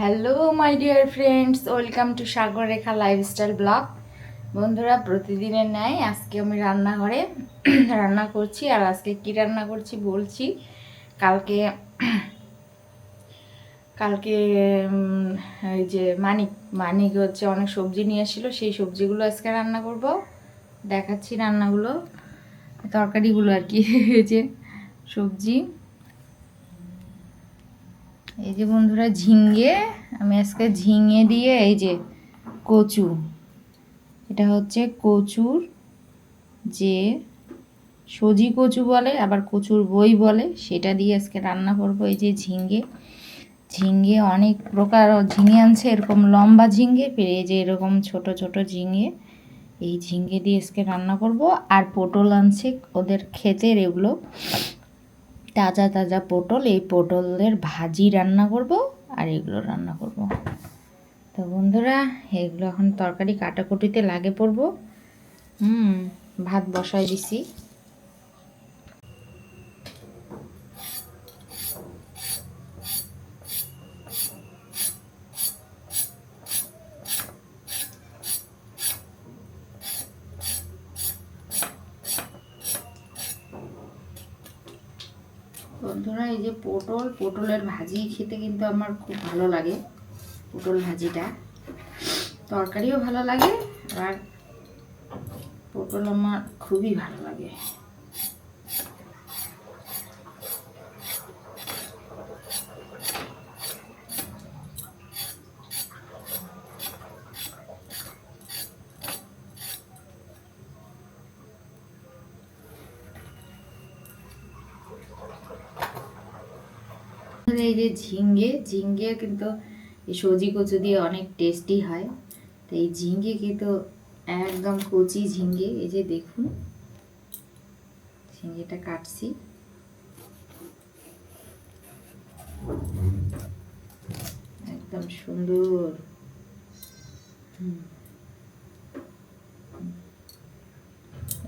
Hello my dear friends welcome to Sagar Rekha lifestyle blog বন্ধুরা, প্রতিদিনের ন্যায় আজকে আমি রান্নাঘরে রান্না করছি আর আজকে কি রান্না করছি বলছি, কালকে কালকে যে মানিক মানিক হচ্ছে অনেক সবজি নিয়ে এসেছিল সেই সবজিগুলো আজকে রান্না করব। দেখাচ্ছি রান্নাগুলো, তরকারিগুলো আর কি যে সবজি। এই যে বন্ধুরা ঝিঙ্গে আমি আজকে ঝিঙে দিয়ে এই যে কচু। এটা হচ্ছে কচুর যে সজি কচু বলে, আবার কচুর বই বলে, সেটা দিয়ে আজকে রান্না করব এই যে ঝিঙ্গে ঝিঙ্গে অনেক প্রকার, ঝিঙে আনছে এরকম লম্বা ঝিঙ্গে এই যে এরকম ছোট ছোট ঝিঙ্গে এই ঝিঙ্গে দিয়ে আজকে রান্না করব। আর পটল আনছে ওদের ক্ষেতের এগুলো। তাজা তাজা পটল, এই পটলের ভাজি রান্না করব আর এগুলো রান্না করব। তো বন্ধুরা, এগুলো এখন তরকারি কাটাকুটিতে লাগে পড়ব। হুম, ভাত বসাই দিছি। বন্ধুরা, এই যে পটল, পটলের ভাজি খেতে কিন্তু আমার খুব ভালো লাগে, পটল ভাজিটা। তরকারিও ভালো লাগে আর পটল আমার খুবই ভালো লাগে। এই যে ঝিঙ্গে ঝিঙ্গে কিন্তু এই সজি কচু দিয়ে অনেক টেস্টি হয়। তো এই ঝিঙ্গে কিন্তু একদম কচি ঝিঙ্গে, এই যে দেখুন। ঝিঙ্গেটা কাটছি। একদম সুন্দর।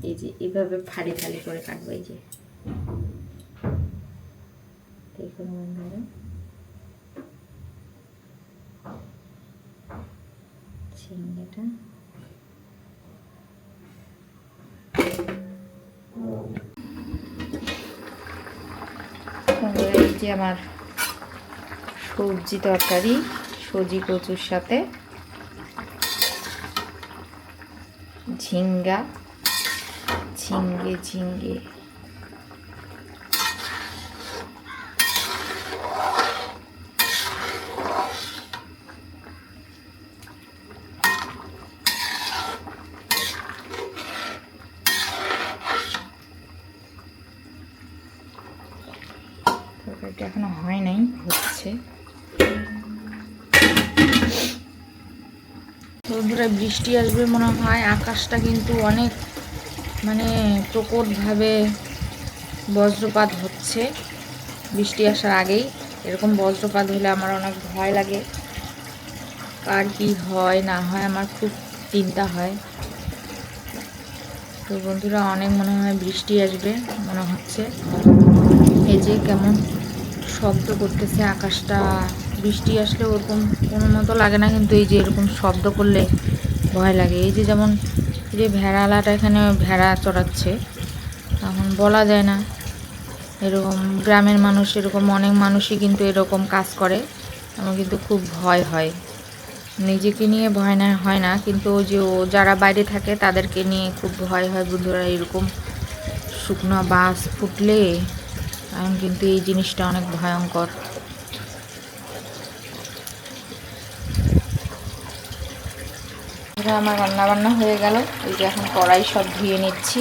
এই যে এভাবে ফাড়ি ফাড়ি করে কাটবো, এই যে দেখুন বন্ধুরা ঝিঙ্গেটা বন্ধুরা, এই যে আমার সবজি তরকারি সবজি কচুর সাথে ঝিঙ্গা ঝিঙ্গে ঝিঙ্গে। তরকারিটা এখনও হয় নাই, হচ্ছে। বন্ধুরা বৃষ্টি আসবে মনে হয়, আকাশটা কিন্তু অনেক মানে প্রকটভাবে বজ্রপাত হচ্ছে। বৃষ্টি আসার আগেই এরকম বজ্রপাত হলে আমার অনেক ভয় লাগে। কার কি হয়, না হয় আমার খুব চিন্তা হয়। তো বন্ধুরা, অনেক মনে হয় বৃষ্টি আসবে, মনে হচ্ছে। এই যে কেমন শব্দ করতেছে, আকাশটা, বৃষ্টি আসলে ওরকম কোনো মতো লাগে না, কিন্তু এই যে এরকম শব্দ করলে ভয় লাগে। এই যে যেমন এই যে ভেড়ালাটা এখানে ভেড়া চড়াচ্ছে তখন বলা যায় না। এরকম গ্রামের মানুষ, এরকম অনেক মানুষই কিন্তু এরকম কাজ করে, আমার কিন্তু খুব ভয় হয়। নিজেকে নিয়ে ভয় না, হয় না, কিন্তু যে ও যারা বাইরে থাকে, তাদেরকে নিয়ে খুব ভয় হয় বন্ধুরা, এরকম শুকনো বাস ফুটলে এখন কিন্তু এই জিনিসটা অনেক ভয়ঙ্কর। আমার রান্না বান্না হয়ে গেল। এই যে এখন কড়াই সব ধুয়ে নিচ্ছি।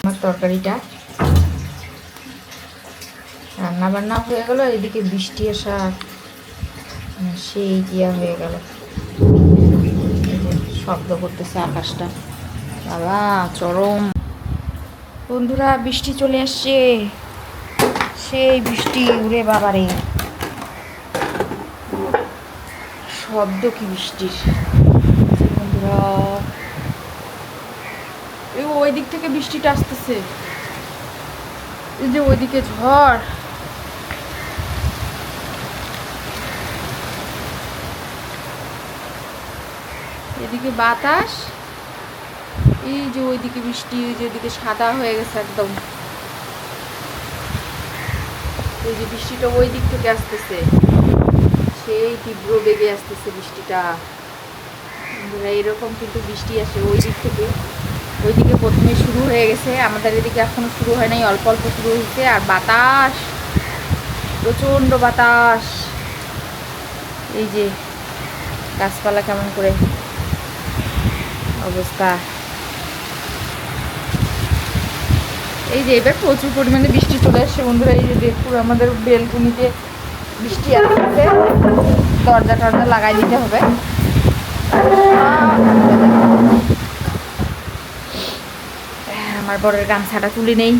আমার তরকারিটা রান্না বান্না হয়ে গেল। এদিকে বৃষ্টি আসা সেই ইয়া হয়ে গেল। শব্দ করতেছে আকাশটা। বাবা, চরম। বন্ধুরা, বৃষ্টি চলে আসছে সেই বৃষ্টি উড়ে বাবারে। শব্দ কি বৃষ্টির। বন্ধুরা ওই দিক থেকে বৃষ্টিটা আসতেছে। এই যে ওইদিকে ঝড়। এদিকে বাতাস। এই যে ওইদিকে বৃষ্টি ওই যে ওইদিকে সাদা হয়ে গেছে একদম। এই যে বৃষ্টিটা ওই দিক থেকে আসতেছে। সেই তীব্র বেগে আসতেছে বৃষ্টিটা। এরকম কিন্তু বৃষ্টি আসে ওই দিক থেকে। ওইদিকে প্রথমে শুরু হয়ে গেছে, আমাদের এদিকে এখনও শুরু হয় নাই, অল্প অল্প শুরু হয়েছে। আর বাতাস, প্রচণ্ড বাতাস। এই যে গাছপালা কেমন করে অবস্থা। এই যে এবার প্রচুর পরিমাণে বৃষ্টি চলে আসছে। বন্ধুরা, এই যে দেখুন আমাদের বেলকুনিতে বৃষ্টি আসছে। দরজা টরজা লাগাই দিতে হবে। আমার বরের গামছাটা তুলি নেই।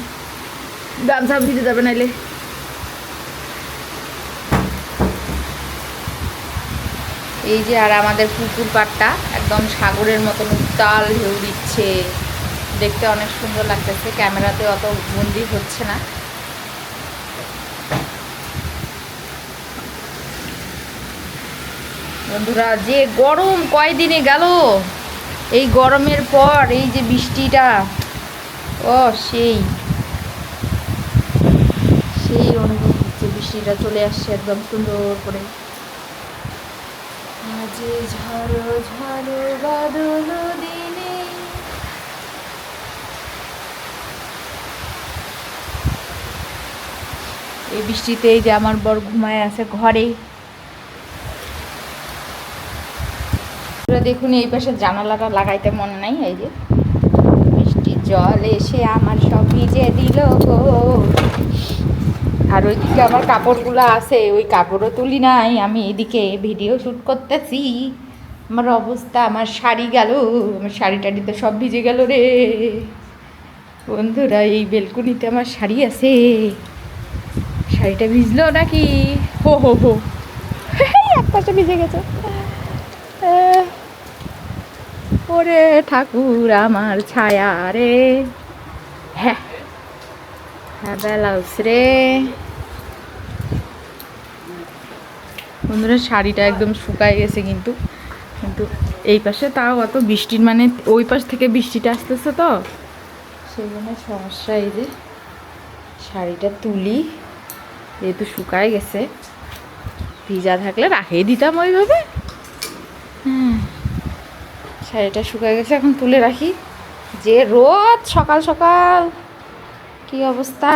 গামছা ভিজে যাবে নাইলে। এই যে আর আমাদের পুকুর পাড়টা একদম সাগরের মতন উত্তাল ঢেউ দিচ্ছে। দেখতে অনেক সুন্দর লাগতেছে। ক্যামেরাতে অত বন্দি হচ্ছে না। বন্ধুরা, যে গরম কয়দিনে গেল? এই গরমের পর, এই যে বৃষ্টিটা, ও সেই সেই অনুভব হচ্ছে, বৃষ্টিটা চলে আসছে একদম সুন্দর করে। ঝড়ো ঝড়ো বাদল দিনে এই বৃষ্টিতে যে আমার বর ঘুমায় আছে ঘরে দেখুন, এই পাশে জানালাটা লাগাইতে মনে নাই, এই যে। বৃষ্টির জল এসে আমার সব ভিজে দিল গো। আর ওইদিকে আমার কাপড়গুলো আছে, ওই কাপড়ও তুলি নাই, আমি এদিকে ভিডিও শ্যুট করতেছি। আমার অবস্থা, আমার শাড়ি গেল, আমার শাড়ি টাড়ি তো সব ভিজে গেল রে। বন্ধুরা, এই বেলকুনিতে আমার শাড়ি আছে। শাড়িটা ভিজলো নাকি? হো হো হো। এক পাশে ভিজে গেছে। ওরে ঠাকুর আমার ছায়া রে। হ্যাঁ হ্যাঁ ব্লাউজ রে। বন্ধুরা, শাড়িটা একদম শুকায় গেছে কিন্তু। কিন্তু এই পাশে তাও অত বৃষ্টির মানে ওই পাশ থেকে বৃষ্টিটা আসতেছে তো। সেই জন্য সমস্যা এই যে শাড়িটা তুলি। যেহেতু শুকায় গেছে ভিজা থাকলে রাখিয়ে দিতাম ওইভাবে। হুম। শাড়িটা শুকায় গেছে এখন তুলে রাখি। যে রোদ সকাল সকাল কি অবস্থা?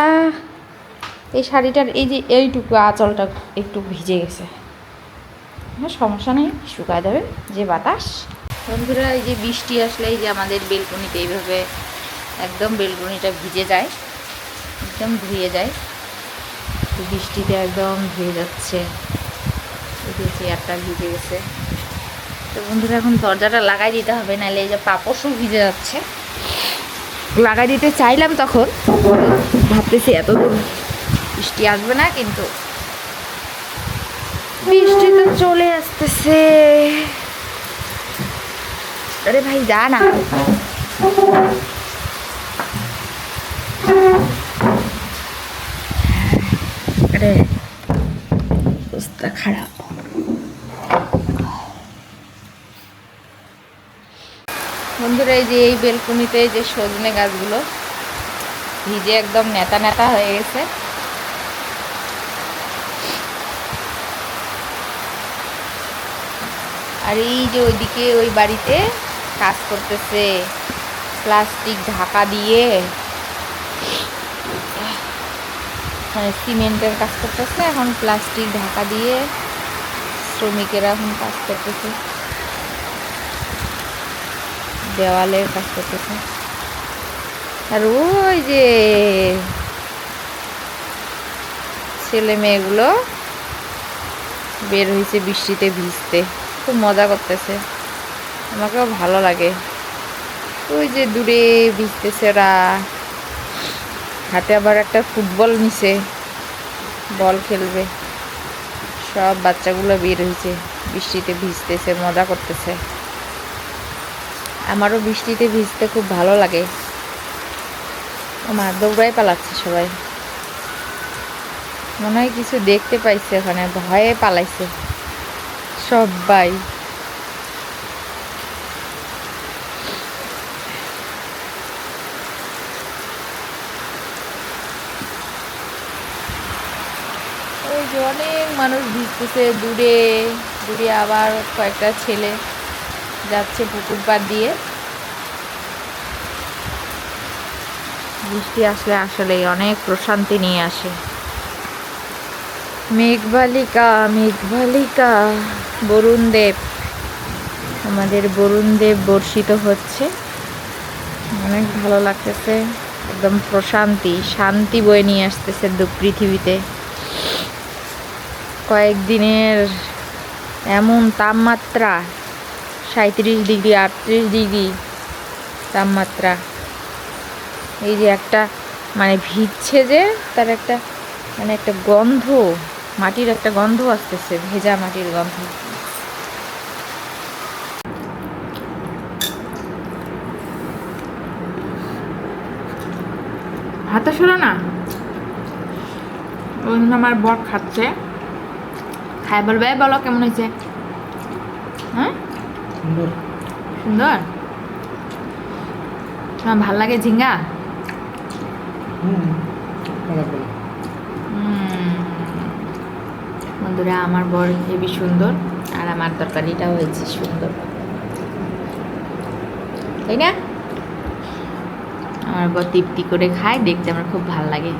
এই শাড়িটার এই যে এইটুকু আঁচলটা একটু ভিজে গেছে। হ্যাঁ সমস্যা নেই শুকায় যাবে যে বাতাস। বন্ধুরা এই যে বৃষ্টি আসলে এই যে আমাদের বেলকনিতে এইভাবে একদম বেলকনিটা ভিজে যায় একদম ধুয়ে যায়। তো বৃষ্টিতে একদম ধুয়ে যাচ্ছে। চেয়ারটা ভিজে গেছে। তো বন্ধুরা, এখন দরজাটা লাগাই দিতে হবে, নাহলে এই যে পাপসও ভিজে যাচ্ছে। লাগাই দিতে চাইলাম তখন, ভাবতেছি এত দূর বৃষ্টি আসবে না, কিন্তু বৃষ্টি তো চলে আসতেছে। আরে ভাই, যা না। অবস্থা খারাপ। বন্ধুরা, এই যে এই বেলকুনিতে যে সজনে গাছগুলো ভিজে একদম নেতা নেতা হয়ে গেছে। আর এই যে ওইদিকে ওই বাড়িতে কাজ করতেছে, প্লাস্টিক ঢাকা দিয়ে। মানে সিমেন্টের কাজ করতেছে, এখন প্লাস্টিক ঢাকা দিয়ে শ্রমিকেরা এখন কাজ করতেছে। দেওয়ালের কাজ করতেছে। আর ওই যে ছেলে মেয়েগুলো বের হয়েছে বৃষ্টিতে ভিজতে, খুব মজা করতেছে। আমাকেও ভালো লাগে। ওই যে দূরে ভিজতেছে ওরা হাতে আবার একটা ফুটবল নিছে, বল খেলবে। সব বাচ্চাগুলো বের হয়েছে, বৃষ্টিতে ভিজতেছে, মজা করতেছে। আমারও বৃষ্টিতে ভিজতে খুব ভালো লাগে। মা দৌড়াই পালাচ্ছে সবাই। মনে হয় কিছু দেখতে পাইছে ওখানে ভয়ে পালাইছে। সবাই এই যে অনেক মানুষ ভিজতেছে, দূরে দূরে আবার কয়েকটা ছেলে যাচ্ছে পুকুর পাড় দিয়ে। বৃষ্টি আসলে আসলে অনেক প্রশান্তি নিয়ে আসে। মেঘবালিকা মেঘবালিকা বরুণ দেব আমাদের বরুণ দেব বর্ষিত হচ্ছে। অনেক ভালো লাগতেছে। একদম প্রশান্তি, শান্তি বয়ে নিয়ে আসতেছে দু পৃথিবীতে। কয়েকদিনের এমন তাপমাত্রা সাঁত্রিশ ডিগ্রি, আটত্রিশ ডিগ্রি তাপমাত্রা। এই যে একটা মানে ভিজছে যে, তার একটা মানে একটা গন্ধ, মাটির একটা গন্ধ আসতেছে, ভেজা মাটির গন্ধ। হাতে সরো না? আমার বর খাচ্ছে। খাই বলবে বলো কেমন হয়েছে? হ্যাঁ? সুন্দর। তোমার ভালো লাগে ঝিঙ্গা? বন্ধুরা আমার বর হেবি সুন্দর আর আমার তরকারিটাও হয়েছে সুন্দর। তাই না? আমার বর তৃপ্তি করে খায় দেখতে আমার খুব ভালো লাগে।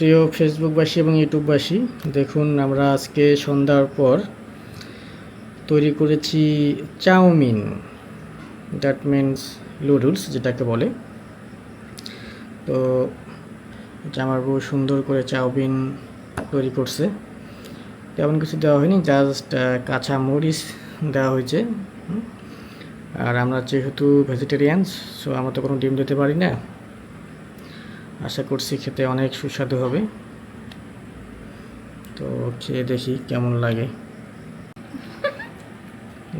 প্রিয় ফেসবুকবাসী এবং ইউটিউববাসী দেখুন আমরা আজকে সন্ধ্যার পর তৈরি করেছি চাউমিন দ্যাট মিনস নুডলস যেটাকে বলে। তো এটা আমার বউ সুন্দর করে চাউমিন তৈরি করছে। তেমন কিছু দেওয়া হয়নি জাস্ট কাঁচা মরিচ দেওয়া হয়েছে। আর আমরা যেহেতু ভেজিটেরিয়ানস সো আমরা তো কোনো ডিম দিতে পারি না। আশা করছি খেতে অনেক সুস্বাদু হবে। তো খেয়ে দেখি কেমন লাগে।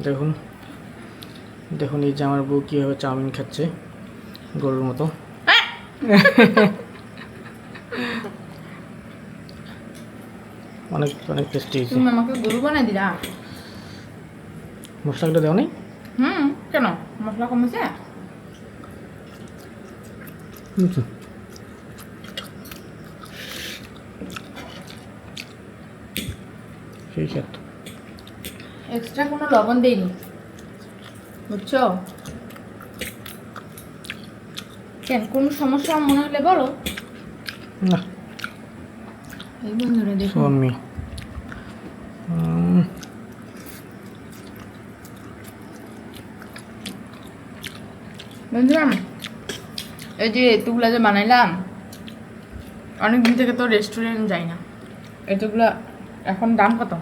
দেখুন দেখুন এই যে আমার বউ কীভাবে চাউমিন খাচ্ছে গরুর মতো। অনেক অনেক টেস্টি হয়েছে। তুমি আমাকে গরু বানাই দিলা? মশলাগুলো দেওয়া নেই হুম কেন? মশলা কমেছে? খেত এক্সট্রা কোনো লবণ দেইনি। বুঝছ? কেন কোন সমস্যা মনে হলে বলো। না। এই বন্ধুরা স্বামী উম, বন্ধুরা এই যে এতগুলো যে বানাইলাম অনেক দিন থেকে তো রেস্টুরেন্ট যাই না। এতগুলো এখন দাম কত?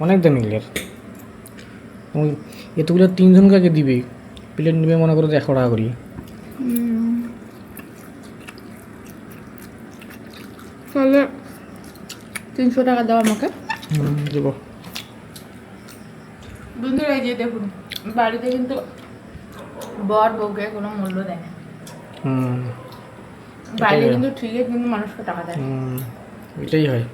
অনেক দামি তুমি এতগুলো তিনজন কাকে দিবে? প্লেট নেবে মনে করো একশো টাকা করি। তাহলে তিনশো টাকা দাও আমাকে। দেবো। বন্ধুরা এই যে দেখুন বাড়িতে কিন্তু বর বউকে কোনো মূল্য দেয় না। বাইরে এটাই। কিন্তু ঠিকই কিন্তু মানুষকে টাকা দেয়। এটাই হয়।